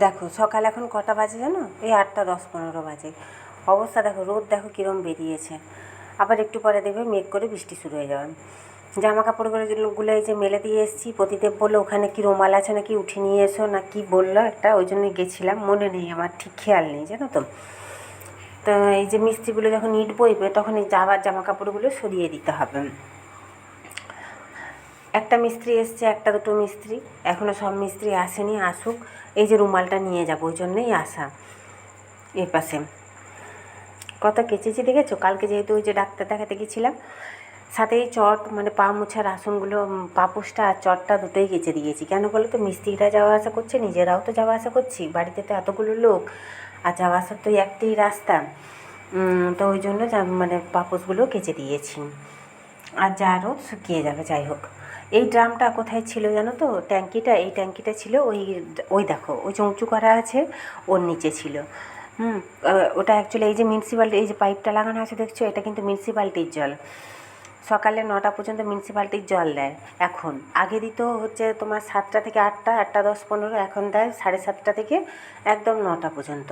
দেখো, সকাল এখন কটা বাজে জানো? এই আটটা দশ পনেরো বাজে। অবস্থা দেখো, রোদ দেখো কীরম বেরিয়েছে। আবার একটু পরে দেখবে মেঘ করে বৃষ্টি শুরু হয়ে যাবে। জামা কাপড়গুলো এই যে মেলে দিয়ে এসেছি প্রতিদেব বলল ওখানে কি রুমাল আছে নাকি উঠে নিয়ে এসো না কি বলল একটা, ওই জন্য গেছিলাম, মনে নেই আমার, ঠিক খেয়াল নেই, জানো তো। তো এই যে মিস্ত্রিগুলো যখন ইট বইবে তখন এই যাবার জামা কাপড়গুলো সরিয়ে দিতে হবে। একটা মিস্ত্রি এসছে একটা দুটো মিস্ত্রি। এখনও সব মিস্ত্রি আসেনি আসুক। এই যে রুমালটা নিয়ে যাব ওই জন্যই আসা। এ পাশে। কত কেচেছি দেখেছ? কালকে যেহেতু ওই যে ডাক্তার দেখাতে গেছিলাম সাথে এই চট মানে পা মোছার আসনগুলো উম, পাপোশটা আর চটটা দুটোই কেচে দিয়েছি। কেন বলো তো? মিস্ত্রিরা যাওয়া আসা করছে নিজেরাও তো যাওয়া আসা করছি। বাড়িতে তো এতগুলো লোক আর যাওয়া আসার তো এই একটাই রাস্তা। তো ওই জন্য মানে পাপোশগুলো কেচে দিয়েছি। আর যা রোদ শুকিয়ে যাবে যাই হোক। এই ড্রামটা কোথায় ছিল জানো তো? ট্যাঙ্কিটা, এই ট্যাঙ্কিটা ছিল ওই ওই দেখো, ওই যে উঁচু করা আছে, ওর নিচে ছিল। হুম ওটা অ্যাকচুয়ালি এই যে মিউনিসিপ্যালিটি এই যে পাইপটা লাগানো আছে, দেখছ? এটা কিন্তু মিউনিসিপ্যালিটির জল। সকালে নটা পর্যন্ত মিউনিসিপ্যালিটির জল দেয়। এখন, আগে দিত হচ্ছে তোমার সাতটা থেকে আটটা আটটা দশ পনেরো, এখন দেয় সাড়ে সাতটা থেকে একদম নটা পর্যন্ত।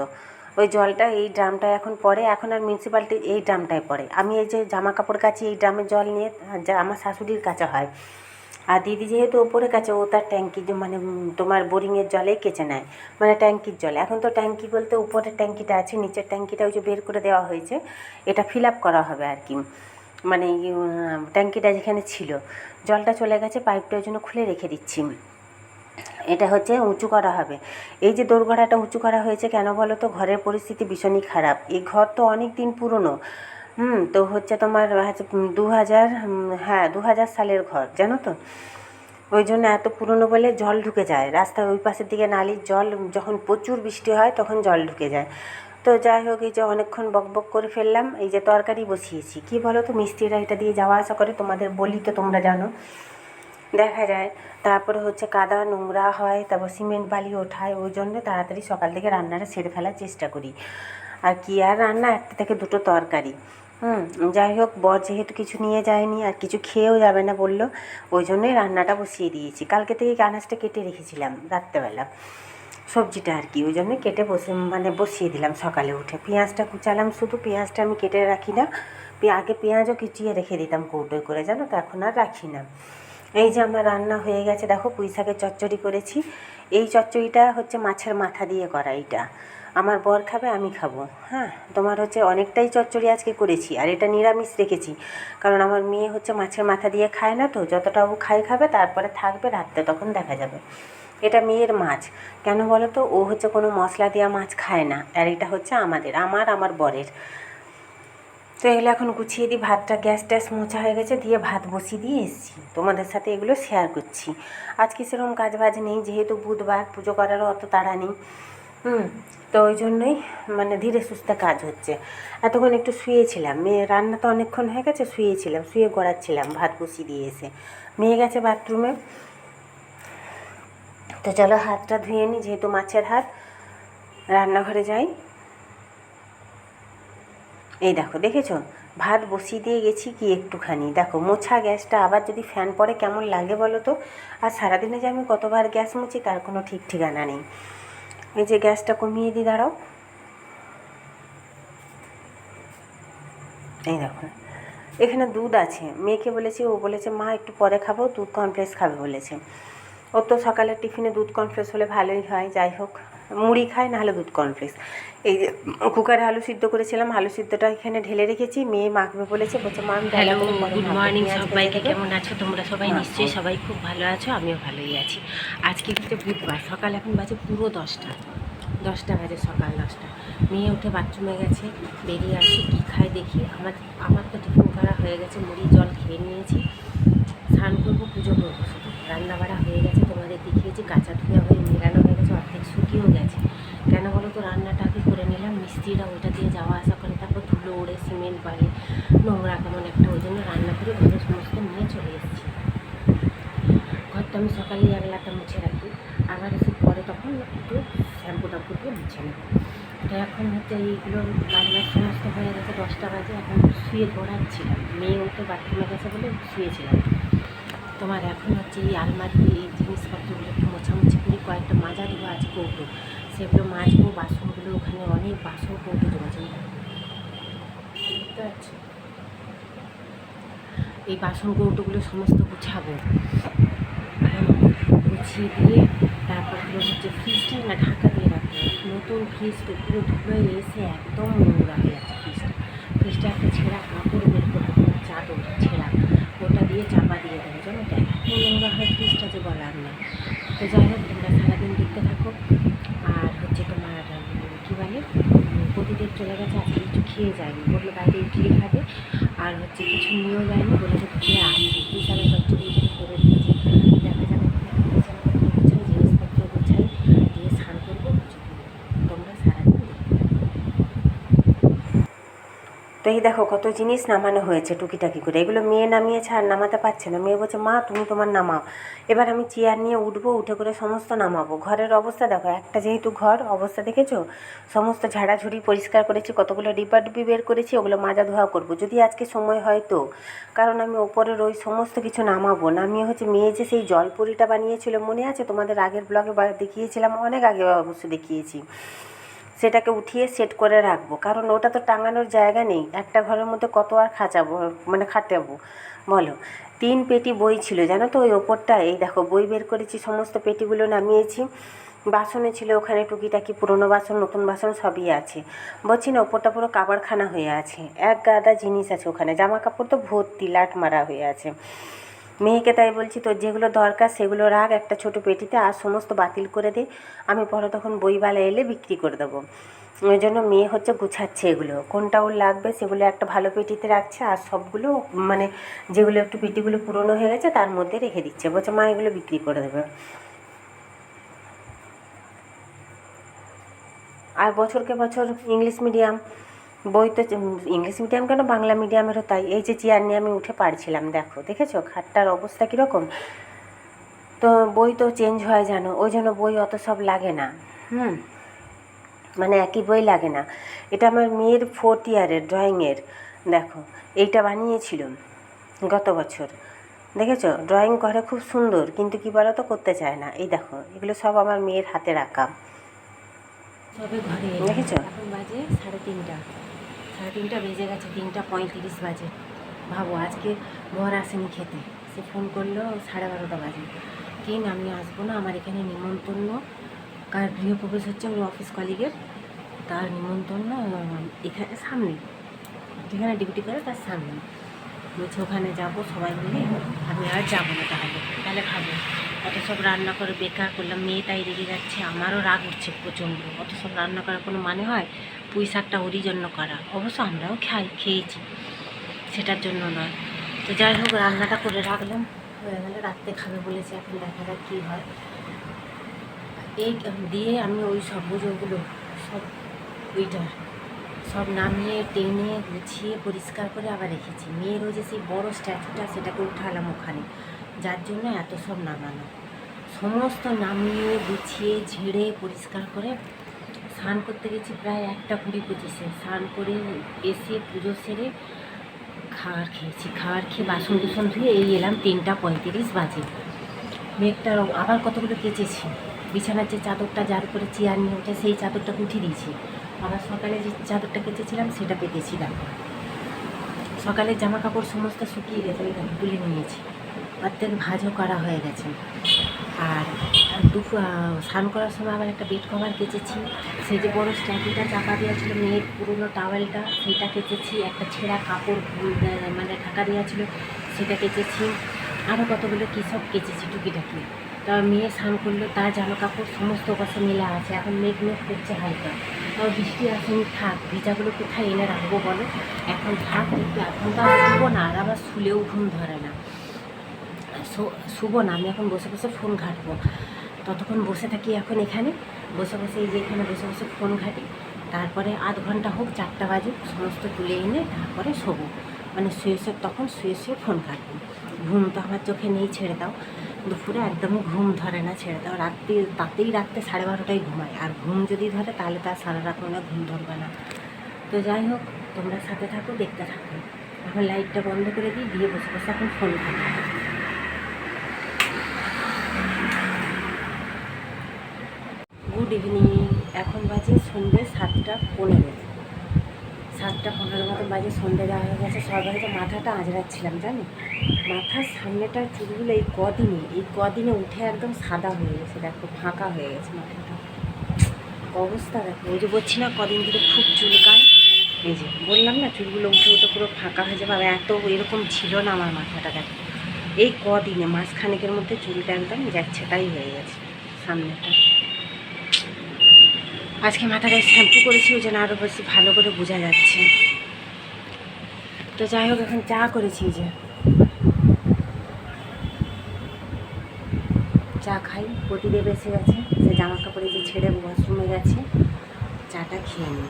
ওই জলটা, এই ড্রামটা এখন পড়ে, এখন আর মিউনিসিপ্যালিটি এই ড্রামটায় পড়ে। আমি এই যে জামা কাপড় কাচি, এই ড্রামের জল নিয়ে, যা আমার শাশুড়ির কাছে হয়। আর দিদি যেহেতু ওপরে কাছে, ও তার ট্যাঙ্কি মানে তোমার বোরিংয়ের জলেই কেচে নেয়। মানে ট্যাঙ্কির জল। এখন তো ট্যাঙ্কি বলতে উপরের ট্যাঙ্কিটা আছে, নিচের ট্যাঙ্কিটা ওই যে বের করে দেওয়া হয়েছে। এটা ফিল আপ করা হবে আর কি। মানে ট্যাঙ্কিটা যেখানে ছিল। জলটা চলে গেছে পাইপটা ওই জন্য খুলে রেখে দিচ্ছি। এটা হচ্ছে উঁচু করা হবে। এই যে দোরগড়াটা উঁচু করা হয়েছে, কেন বলো তো? ঘরের পরিস্থিতি ভীষণই খারাপ। এই ঘর তো অনেক দিন পুরনো। হুম, তো হচ্ছে তোমার দু হাজার হ্যাঁ দু হাজার সালের ঘর, জানো তো? ওই জন্য এত পুরনো বলে জল ঢুকে যায়। রাস্তার ওই পাশের দিকে নালির জল যখন প্রচুর বৃষ্টি হয় তখন জল ঢুকে যায়। তো যাই হোক, এই যে অনেকক্ষণ বক বক করে ফেললাম, এই যে তরকারি বসিয়েছি। কি বলো তো, মিস্ত্রিরা এটা দিয়ে যাওয়া আসা করে? তোমাদের বলি তো তোমরা জানো। দেখা যায়, তারপরে হচ্ছে কাদা নোংরা হয়, তারপর সিমেন্ট বালি ওঠায়, ওই জন্য তাড়াতাড়ি সকাল থেকে রান্নাটা সেরে ফেলার চেষ্টা করি। আর কি, আর রান্না, একটা থেকে দুটো তরকারি। হুম, যাই হোক, বর যেহেতু কিছু নিয়ে যায়নি আর কিছু খেয়েও যাবে না বলল, ওই জন্যই রান্নাটা বসিয়ে দিয়েছি। কালকে থেকে আনাজটা কেটে রেখেছিলাম রাত্রেবেলা, সবজিটা আর কি, ওই জন্য কেটে বসে মানে বসিয়ে দিলাম সকালে উঠে। পেঁয়াজটা কুচালাম, শুধু পেঁয়াজটা আমি কেটে রাখি না আগে পেঁয়াজও কুচিয়ে রেখে দিতাম কৌটোয় করে, জানো তো, এখন আর রাখি না। এই যে আমার রান্না হয়ে গেছে, দেখো পুঁই শাকের চচ্চড়ি করেছি। এই চচ্চড়িটা হচ্ছে মাছের মাথা দিয়ে করা, এইটা। আমার বর খাবে, আমি খাব। হ্যাঁ তোমার হচ্ছে অনেকটাই চচ্চড়ি আজকে করেছি, আর এটা নিরামিষ রেখেছি। কারণ আমার মেয়ে হচ্ছে মাছের মাথা দিয়ে খায় না তো, যতটা ও খাই খাবে, তারপরে থাকবে রাত্রে, তখন দেখা যাবে। এটা মেয়ের মাছ। কেন বলো তো? ও হচ্ছে কোনো মশলা দেওয়া মাছ খায় না, আর এটা হচ্ছে আমাদের, আমার আমার বরের। তো এগুলো এখন গুছিয়ে দিই, ভাতটা গ্যাস ট্যাস মোছা হয়ে গেছে, দিয়ে ভাত বসিয়ে দিয়ে এসেছি। তোমাদের সাথে এগুলো শেয়ার করছি। আজকে সেরকম কাজ বাজ নেই, যেহেতু বুধবার পুজো করারও অত তাড়া নেই। হুম, তো ওই জন্যই মানে ধীরে সুস্থে কাজ হচ্ছে। এতক্ষণ একটু শুয়েছিলাম, মেয়ে রান্না তো অনেকক্ষণ হয়ে গেছে, শুয়েছিলাম, শুয়ে গড়াচ্ছিলাম, ভাত বসিয়ে দিয়ে এসে। মেয়ে গেছে বাথরুমে তো চলো হাতটা ধুয়ে নিই যেহেতু মাছের হাত, রান্নাঘরে যাই। এই দেখো, দেখেছ? ভাত বসিয়ে দিয়ে গেছি কি একটুখানি। দেখো, মোছা গ্যাসটা, আবার যদি ফ্যান পড়ে কেমন লাগে বলো তো? আর সারাদিনে যে আমি কতবার গ্যাস মুছি তার কোনো ঠিক ঠিকানা নেই। এই যে গ্যাসটা কমিয়ে দিই, দাঁড়াও। এই দেখুন, এখানে দুধ আছে। মেয়েকে বলেছি, ও বলেছে, মা, একটু পরে খাব, দুধ কর্নফ্লেক্স খাবে, বলেছে। ও তো সকালের টিফিনে দুধ কর্নফ্লেক্স হলে ভালোই হয়, যাই হোক। মুড়ি খায় নাহলে দুধ কমপ্লেক্স এই যে কুকারে আলু সিদ্ধ করেছিলাম আলু সিদ্ধটা এখানে ঢেলে রেখেছি। মেয়ে মাখবে বলেছে বলছে মা হ্যালো গুড মর্নিং সবাইকে কেমন আছো? তোমরা সবাই হ্যাঁ, নিশ্চয়ই। সবাই খুব ভালো আছো আমিও ভালোই আছি। আজকে হচ্ছে বুধবার সকাল এখন বাজে পুরো দশটা। দশটা বাজে সকাল দশটা। মেয়ে উঠে বাথরুমে গেছে বেরিয়ে আসি কী খায় দেখি। আমার আমার তো টিফিন করা হয়ে গেছে মুড়ি জল খেয়ে নিয়েছি। স্নান করব পুজো করব শুধু। রান্না বাড়া হয়ে গেছে তোমাদের দেখিয়েছি কাঁচা ধুয়া হয়ে মেলানো হয়ে গেছে অর্ধেক শুকিয়েও গেছে। রান্নাটা আগে করে নিলাম মিস্ত্রিরা ওইটা দিয়ে যাওয়া আসা করে, তারপর ধুলো ওড়ে, সিমেন্ট, বালি, নোংরা কেমন একটা ওই জন্য রান্না করে ঘরে সমস্ত নিয়ে চলে এসেছি। ঘরটা আমি সকালেই আগলাটা মুছে রাখি, আবার এসে পরে তখন একটু শ্যাম্পু টাম্পু দিয়ে মুছে নেব। তো এখন হচ্ছে এইগুলো রান্নার সমস্ত হয়ে গেছে, দশটা বাজে, এখন শুয়ে গড়াচ্ছিলাম মেয়ে উঠে বাথরুমে গেছে বলে শুয়েছিলাম। তোমার এখন হচ্ছে এই আলমারি এই জিনিসপত্রগুলো একটু মোছামুছি করি কয়েকটা মাজা ধোয়া আছে কৌটো। সেগুলো মাজবো, বাসনগুলো ওখানে অনেক বাসন কৌটো জমেছে বুঝতে পারছ? এই বাসন কৌটোগুলো সমস্ত গুছাবো। গুছিয়ে দিয়ে তারপর পুরো হচ্ছে ফ্রিজটা না, ঢাকা দিয়ে রাখব। নতুন ফ্রিজ পুরো ধুলোয় এসে একদম নোংরা হয়ে যাচ্ছে ফ্রিজটা ফ্রিজটা একটা ছেঁড়া কাপড় বের করে দেবো চাদর ছেঁড়া। ওটা দিয়ে চাপা দিয়ে দেবো, জানো তো? এত নোংরা হয় ফ্রিজটা যে বলার না তো যাই হোক, তোমরা সারাদিন দেখতে থাকো আর হচ্ছে তোমার উম, কী বলে প্রতিদিন চলে গেছে, আজকে কিছু খেয়ে যায়নি। বলল বাইরে ইডলি খাবে, আর হচ্ছে কিছু নিয়েও যায়নি, বলেছে খেয়ে আসবে এই চচ্চড়ি ইডলি করে দিয়েছে দেখা যাবে বিছানাপত্র গুছাই জিনিসপত্র গুছাই দিয়ে স্নান করব পুজো করব তোমরা সারাদিন দেখতে থাকো। তো এই দেখো কত জিনিস নামানো হয়েছে টুকিটাকি করে। এগুলো মেয়ে নামিয়েছে আর নামাতে পারছে না। মেয়ে বলছে, মা, তুমি তোমার নামাও। এবার আমি চেয়ার নিয়ে উঠবো, উঠে করে সমস্ত নামাবো। ঘরের অবস্থা দেখো, একটা যেহেতু ঘর, অবস্থা দেখেছ? সমস্ত ঝাড়াঝুড়ি পরিষ্কার করেছি, কতগুলো ডিব্বা ডুবি বের করেছি, ওগুলো মাজা ধোয়া করব। যদি আজকে সময় হয় তো, কারণ আমি ওপরের ওই সমস্ত কিছু নামাবো। নামিয়ে হচ্ছে মেয়ে যে সেই জলপুরিটা বানিয়েছিল, মনে আছে? তোমাদের আগের ব্লগে দেখিয়েছিলাম, অনেক আগে অবশ্য দেখিয়েছি। সেটাকে উঠিয়ে সেট করে রাখব। কারণ ওটা তো টাঙানোর জায়গা নেই। একটা ঘরের মধ্যে কত আর খাঁচাবো? মানে খাটাবো? বলো? তিন পেটি বই ছিল, জানো তো ওই ওপরটা? এই দেখো, বই বের করেছি, সমস্ত পেটিগুলো নামিয়েছি। বাসনে ছিল ওখানে, টুকিটাকি পুরনো বাসন, নতুন বাসন সবই আছে। বলছি না, ওপরটা পুরো কাবারখানা হয়ে আছে। এক গাদা জিনিস আছে ওখানে। জামা কাপড় তো ভর্তি, লাট মারা হয়ে আছে। মেয়েকে তাই বলছি, তোর যেগুলো দরকার সেগুলো রাখ, একটা ছোট পেটিতে আর সমস্ত বাতিল করে দে। আমি পরে তখন বইবালা এলে বিক্রি করে দেবো। ওই জন্য মেয়ে হচ্ছে গুছাচ্ছে এগুলো। কোনটা ওর লাগবে সেগুলো একটা ভালো পেটিতে রাখছে আর সবগুলো মানে যেগুলো একটু পেটিগুলো পুরনো হয়ে গেছে তার মধ্যে রেখে দিচ্ছে। বলছে, মা, এগুলো বিক্রি করে দেবে। আর বছরকে বছর ইংলিশ মিডিয়াম বই তো ইংলিশ মিডিয়াম কেন বাংলা মিডিয়ামেরও তাই। এই যে চেয়ার নিয়ে আমি উঠে পারছিলাম দেখো দেখেছ? খাটটার অবস্থা কীরকম? তো বই তো চেঞ্জ হয় জানো ওই জন্য বই অত সব লাগে না হুম? মানে একই বই লাগে না। এটা আমার মেয়ের ফোর্থ ইয়ারের ড্রয়িংয়ের দেখো এইটা বানিয়েছিল গত বছর। দেখেছ? ড্রয়িং করে খুব সুন্দর কিন্তু কী বলো তো করতে চায় না। এই দেখো এগুলো সব আমার মেয়ের হাতে রাখা। দেখেছ? এখন বাজে সাড়ে তিনটা। সাড়ে তিনটা বেজে গেছে, তিনটা পঁয়ত্রিশ বাজে। ভাবো, আজকে বর আসেনি খেতে। সে ফোন করল সাড়ে বারোটা বাজে। তিন আমি আসব না? আমার এখানে নিমন্ত্রণ। কার গৃহপ্রবেশ হচ্ছে আমার অফিস কলিগের তার নিমন্ত্রণ, এখানে সামনে। যেখানে ডিউটি করে তার সামনে। বলছে, ওখানে যাব সবাই মিলে। আমি আর যাব না তাহলে। তাহলে খাব। অত সব রান্না করে বেকার করলাম, মেয়ে তাই রেগে যাচ্ছে, আমারও রাগ উঠছে প্রচণ্ড। অত সব রান্না করার কোনো মানে হয়? পুঁই শাকটা ওরই জন্য করা। অবশ্য আমরাও খাই, খেয়েছি। সেটার জন্য নয়। তো যাই হোক, রান্নাটা করে রাখলাম। হয়ে গেলে রাত্রে খাবে বলেছে, এখন দেখা যাক কী হয়। এই দিয়ে আমি ওই সব ওগুলো সব ওইটার, সব নামিয়ে, টেনে, গুছিয়ে, পরিষ্কার করে আবার রেখেছি। মেয়ের ওই যে সেই বড় স্ট্যাচুটা, সেটাকে উঠালাম ওখানে। যার জন্য এত সব নামানো সমস্ত নামিয়ে, গুছিয়ে, ঝেড়ে, পরিষ্কার করে স্নান করতে গেছি প্রায় একটা কুড়ি পঁচিশে। স্নান করে এসে পুজো সেরে খাবার খেয়েছি। খাবার খেয়ে বাসন কুসন ধুয়ে এই এলাম তিনটা পঁয়ত্রিশ বাজে। মেঘটার আবার কতগুলো কেচেছি। বিছানার যে চাদরটা যার উপরে চেয়ার নিয়ে ওঠে সেই চাদরটা উঠিয়ে দিয়েছি। আবার সকালে যে চাদরটা কেচেছিলাম সেটা পেতেছিলাম সকালে জামা কাপড় সমস্ত শুকিয়ে গেছে দেখো, তুলে নিয়েছি অর্ধেক ভাজও করা হয়ে গেছে। আর দুপুর স্নান করার সময় আবার একটা বেড কভার কেচেছি। সেই যে বড়ো স্ট্যান্ডিটা চাপা দেওয়া ছিল মেয়ের পুরনো টাওয়েলটা সেটা কেচেছি। একটা ছেঁড়া কাপড় মানে ঢাকা দেওয়া ছিল, সেটা কেচেছি। আরও কতগুলো কী সব কেচেছি টুকিটাকি। তা মেয়ে স্নান করল তার জামা কাপড়, সমস্ত পাশে মেলা আছে। এখন মেঘ মেঘ করছে হালকা। তাও বৃষ্টি আসেনি, থাক, ভিজাগুলো কোথায় এনে রাখব বলো? এখন থাক এখন তো আর না, আর আবার শুলেও ঘুম ধরে না। শু- শুবো না, আমি এখন বসে বসে ফোন ঘাঁটবো। ততক্ষণ বসে থাকি এখন এখানে, বসে বসে এই যে এখানে বসে বসে ফোন ঘাঁটি। তারপরে আধ ঘণ্টা হোক, চারটা বাজে সমস্ত তুলে এনে তারপরে শোবো। মানে শুয়ে শুয়ে, তখন শুয়ে শুয়ে ফোন ঘাঁটবো। ঘুম তো আমার চোখে নেই, ছেড়ে দাও। দুপুরে একদমই ঘুম ধরে না, ছেড়ে দাও। রাত্রি, তাতেই রাত্রে সাড়ে বারোটায় ঘুমায় আর ঘুম যদি ধরে, তাহলে তার সারা রাত মনে ঘুম ধরবে না। তো যাই হোক, তোমরা সাথে থাকো, দেখতে থাকো। এখন লাইটটা বন্ধ করে দিই, দিয়ে বসে বসে এখন ফোন ঘাঁটি। Good evening. এখন বাজে সন্ধ্যে সাতটা পনেরো। সাতটা পনেরো মতো বাজে সন্ধ্যে দেওয়া হয়ে গেছে। সরকারে তো মাথাটা আঁচড়াচ্ছিলাম, জানো? মাথার সামনেটার চুলগুলো এই কদিনে এই কদিনে উঠে একদম সাদা হয়ে গেছে, দেখো, ফাঁকা হয়ে গেছে মাথাটা। অবস্থা দেখো ওই যে বলছি না, কদিন ধরে খুব চুলকায় এই যে, বললাম না, চুলগুলো উঠে উঠে পুরো ফাঁকা হয়ে যাবে, আর এত এরকম ছিল না আমার মাথাটা, দেখো। এই কদিনে, মাসখানেকের মধ্যে চুলটা একদম যাচ্ছে তাই হয়ে গেছে, সামনেটা। আজকে মাথাটায় শ্যাম্পু করেছি, ওই জন্য আরও বেশি ভালো করে বোঝা যাচ্ছে। তো যাই হোক, এখন চা করেছি যে। চা খাই প্রতিদেব এসে গেছে, সে জামা কাপড়ে যে ছেড়ে ওয়াশরুমে গেছে, চাটা খেয়ে নিই।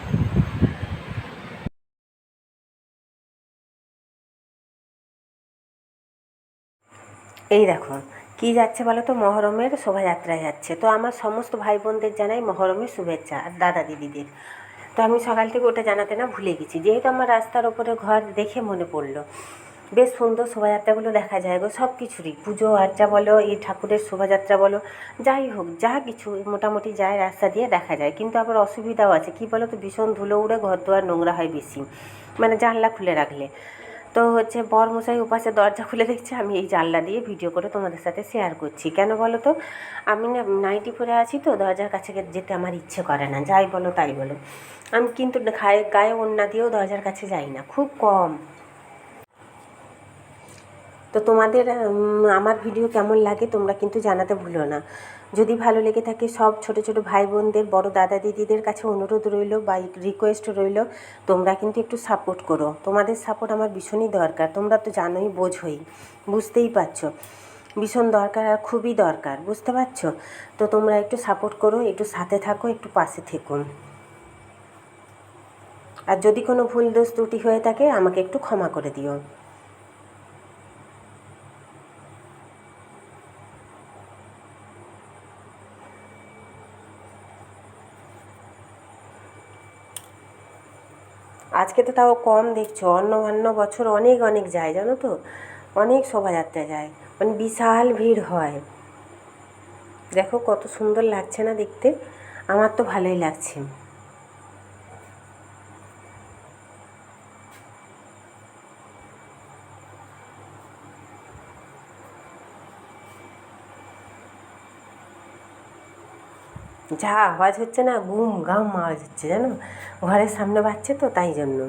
এই দেখো কি যাচ্ছে বলো তো? মহরমের শোভাযাত্রায় যাচ্ছে। তো আমার সমস্ত ভাই বোনদের জানাই মহরমের শুভেচ্ছা, আর দাদা দিদিদের। তো আমি সকাল থেকে ওটা জানাতে না ভুলে গেছি। যেহেতু আমার রাস্তার ওপরে ঘর দেখে মনে পড়ল। বেশ সুন্দর শোভাযাত্রাগুলো দেখা যায় গো, সব কিছুরই। পুজো আর্চা বলো, এই ঠাকুরের শোভাযাত্রা বলো, যাই হোক, যা কিছু মোটামুটি যায় রাস্তা দিয়ে দেখা যায়। কিন্তু আবার অসুবিধাও আছে। কি বলো তো? ভীষণ ধুলো উড়ে ঘর দুয়ার নোংরা হয় বেশি। মানে জানলা খুলে রাখলে। তো হচ্ছে বরমশাই উপাসে দরজা খুলে দেখছে, আমি এই জানলা দিয়ে ভিডিও করে তোমাদের সাথে শেয়ার করছি। কেন বলো তো? আমি না নাইটি পরে আছি তো, দরজার কাছে যেতে আমার ইচ্ছে করে না, যাই বলো তাই বলো। আমি কিন্তু গায়ে গায়ে ওড়না দিয়েও দরজার কাছে যাই না, খুব কম। তো তোমাদের আমার ভিডিও কেমন লাগে তোমরা কিন্তু জানাতে ভুলো না। যদি ভালো লেগে থাকে, সব ছোট ছোট ভাই বোনদের বড় দাদা দিদিদের কাছে অনুরোধ রইল বা রিকোয়েস্ট রইল, তোমরা কিন্তু একটু সাপোর্ট করো। তোমাদের সাপোর্ট আমার ভীষণই দরকার। তোমরা তো জানোই, বোঝোই। বুঝতেই পারছ। ভীষণ দরকার আর খুবই দরকার। বুঝতে পারছ? তো তোমরা একটু সাপোর্ট করো, একটু সাথে থাকো, একটু পাশে থেকো। আর যদি কোনো ভুল দোষ ত্রুটি হয়ে থাকে, আমাকে একটু ক্ষমা করে দিও। আজকে তো তাও কম দেখছ অন্য অন্য বছর অনেক অনেক যায়, জানো তো? অনেক শোভাযাত্রা যায় মানে বিশাল ভিড় হয়। দেখো কত সুন্দর লাগছে না দেখতে, আমার তো ভালোই লাগছে। যা আওয়াজ হচ্ছে না, গুম গাম আওয়াজ হচ্ছে, জানো? ঘরের সামনে বাচ্চা তো, তাই জন্য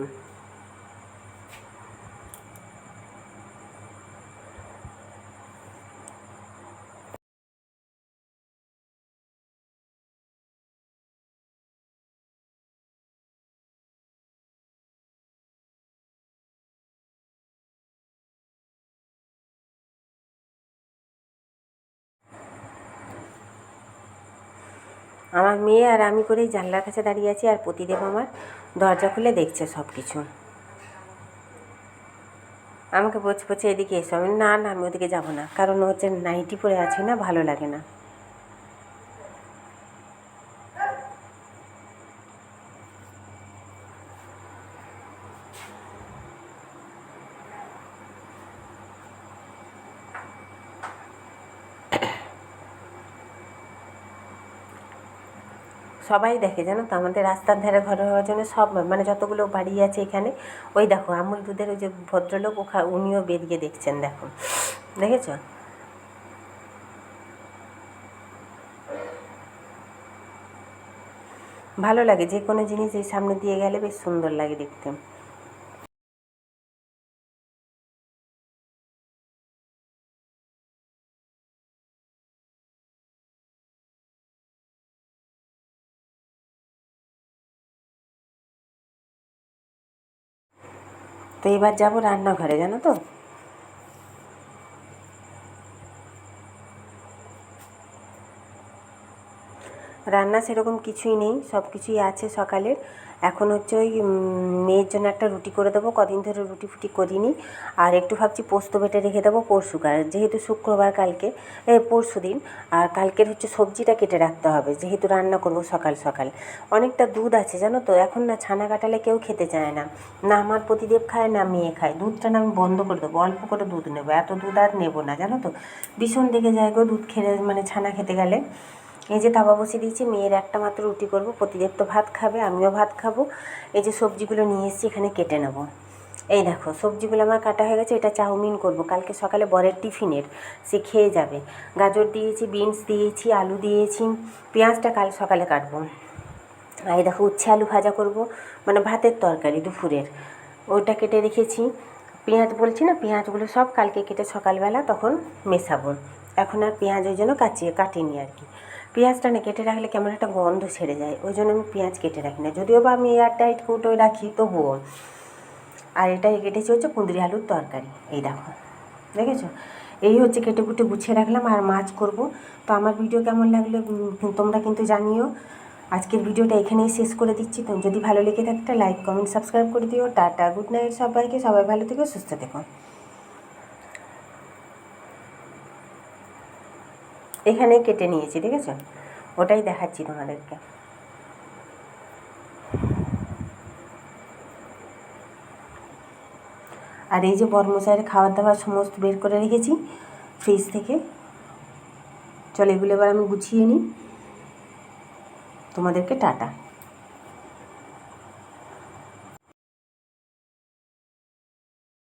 আমার মেয়ে আর আমি করেই জানলার কাছে দাঁড়িয়ে আছি আর প্রতিদেব আমার দরজা খুলে দেখছে সব কিছু আমাকে বলছে বলছে, এদিকে এসো। আমি না না, আমি ওদিকে যাব না। কারণ হচ্ছে নাইটি পরে আছি না, ভালো লাগে না। সবাই দেখে, জানো তো? আমাদের রাস্তার ধারে ঘর হওয়ার জন্য সব মানে যতগুলো বাড়ি আছে এখানে, ওই দেখো, আমুল দুধের ওই যে ভদ্রলোক, ওখা, উনিও বেরিয়ে দেখছেন, দেখো। দেখেছ? ভালো লাগে, যে কোনো জিনিস এই সামনে দিয়ে গেলে বেশ সুন্দর লাগে দেখতে। তো এবার যাব রান্নাঘরে জানো তো? রান্না সেরকম কিছুই নেই, সব কিছুই আছে সকালের। এখন হচ্ছে ওই মেয়ের জন্য একটা রুটি করে দেবো, কদিন ধরে রুটি ফুটি করিনি। আর একটু ভাবছি পোস্ত বেটে রেখে দেবো পরশুকার যেহেতু শুক্রবার কালকে পরশু দিন। আর কালকের হচ্ছে সবজিটা কেটে রাখতে হবে, যেহেতু রান্না করব সকাল সকাল। অনেকটা দুধ আছে, জানো তো? এখন না ছানা কাটালে কেউ খেতে চায় না। না আমার প্রতিদেব খায়, না মেয়ে খায়। দুধটা না আমি বন্ধ করে দেবো, অল্প করে দুধ নেব। এত দুধ আর নেব না, জানো তো? ভীষণ দেখে যায় গো দুধ খেলে মানে ছানা খেতে গেলে। এই যে তাওয়া বসিয়ে দিয়েছি, মেয়ের একটা মাত্র রুটি করব। প্রতিদেব তো ভাত খাবে, আমিও ভাত খাব। এই যে সবজিগুলো নিয়ে এসেছি, এখানে কেটে নেব। এই দেখো, সবজিগুলো আমার কাটা হয়ে গেছে, এটা চাউমিন করব। কালকে সকালে বরের টিফিনের, সে খেয়ে যাবে। গাজর দিয়েছি, বিনস দিয়েছি, আলু দিয়েছি, পেঁয়াজটা কাল সকালে কাটবো। আর এই দেখো, উচ্ছে আলু ভাজা করব মানে ভাতের তরকারি দুপুরের। ওইটা কেটে রেখেছি। পেঁয়াজ বলছি না, পেঁয়াজগুলো সব কালকে কেটে সকালবেলা তখন মেশাবো। এখন আর পেঁয়াজ ওই জন্য কাচিয়ে, কাটিনি আর কি। পেঁয়াজটা না কেটে রাখলে কেমন একটা গন্ধ ছেড়ে যায়, ওই জন্য আমি পেঁয়াজ কেটে রাখি না। যদিও বা আমি এয়ার টাইট কৌটোয় রাখি, তবুও। আর এটা কেটেছি হচ্ছে কুঁদরি আলুর তরকারি, এই দেখো। দেখেছ? এই হচ্ছে কেটে কুটে গুছিয়ে রাখলাম, আর মাছ করব। তো আমার ভিডিও কেমন লাগল তোমরা কিন্তু জানিও। আজকের ভিডিওটা এখানেই শেষ করে দিচ্ছি। তো যদি ভালো লেগে থাকে লাইক, কমেন্ট, সাবস্ক্রাইব করে দিও। টাটা, গুড নাইট সবাইকে। সবাই ভালো থেকো, সুস্থ থেকো। এখানে কেটে নিয়েছি, দেখেছ? ওটাই দেখাচ্ছি তোমাদেরকে। আর এই যে বর্মচায়ের খাবার দাবার সমস্ত বের করে রেখেছি ফ্রিজ থেকে। চলে এগুলো এবার আমি গুছিয়ে নিই। তোমাদেরকে টাটা।